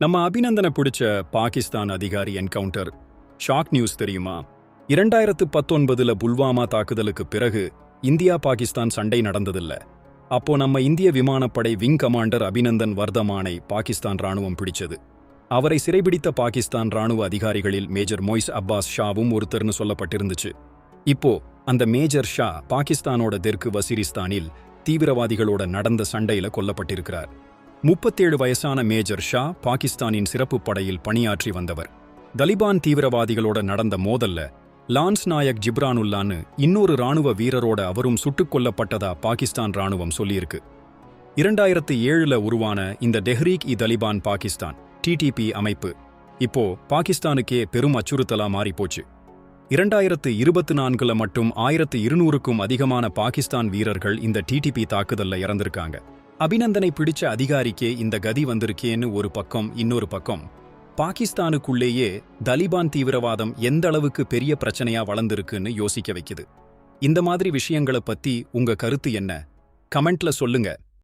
நம்ம அபிநந்தனை பிடிச்ச பாகிஸ்தான் அதிகாரி என்கவுண்டர். ஷாக் நியூஸ் தெரியுமா? இரண்டாயிரத்து பத்தொன்பதுல புல்வாமா தாக்குதலுக்கு பிறகு இந்தியா பாகிஸ்தான் சண்டை நடந்ததில்ல. அப்போ நம்ம இந்திய விமானப்படை விங் கமாண்டர் அபிநந்தன் வர்தமானை பாகிஸ்தான் ராணுவம் பிடிச்சது. அவரை சிறைபிடித்த பாகிஸ்தான் ராணுவ அதிகாரிகளில் மேஜர் மொய்ஸ் அப்பாஸ் ஷாவும் ஒருத்தர்னு சொல்லப்பட்டிருந்துச்சு. இப்போ அந்த மேஜர் ஷா பாகிஸ்தானோட தெற்கு வசிரிஸ்தானில் தீவிரவாதிகளோட நடந்த சண்டையில கொல்லப்பட்டிருக்கிறார். முப்பத்தேழு வயசான மேஜர் ஷா பாகிஸ்தானின் சிறப்பு படையில் பணியாற்றி வந்தவர். தலிபான் தீவிரவாதிகளோட நடந்த மோதல்ல லான்ஸ் நாயக் ஜிப்ரானுல்லான்னு இன்னொரு ராணுவ வீரரோட அவரும் சுட்டுக் கொல்லப்பட்டதா பாகிஸ்தான் ராணுவம் சொல்லியிருக்கு. இரண்டாயிரத்து ஏழுல உருவான இந்த டெஹ்ரீக் இ தலிபான் பாகிஸ்தான் டிடிபி அமைப்பு இப்போ பாகிஸ்தானுக்கே பெரும் அச்சுறுத்தலா மாறிப்போச்சு. இரண்டாயிரத்து இருபத்து நான்குல மட்டும் ஆயிரத்து இருநூறுக்கும் அதிகமான பாகிஸ்தான் வீரர்கள் இந்த டிடிபி தாக்குதல்ல இறந்திருக்காங்க. அபிநந்தனை பிடிச்ச அதிகாரிக்கே இந்த கதி வந்திருக்கேன்னு ஒரு பக்கம் இன்னொரு பக்கம். பாகிஸ்தானுக்குள்ளேயே தலிபான் தீவிரவாதம் எந்த அளவுக்கு பெரிய பிரச்சனையா வளர்ந்திருக்குன்னு யோசிக்க வைக்குது. இந்த மாதிரி விஷயங்களை பத்தி உங்க கருத்து என்ன? கமெண்ட்ல சொல்லுங்க.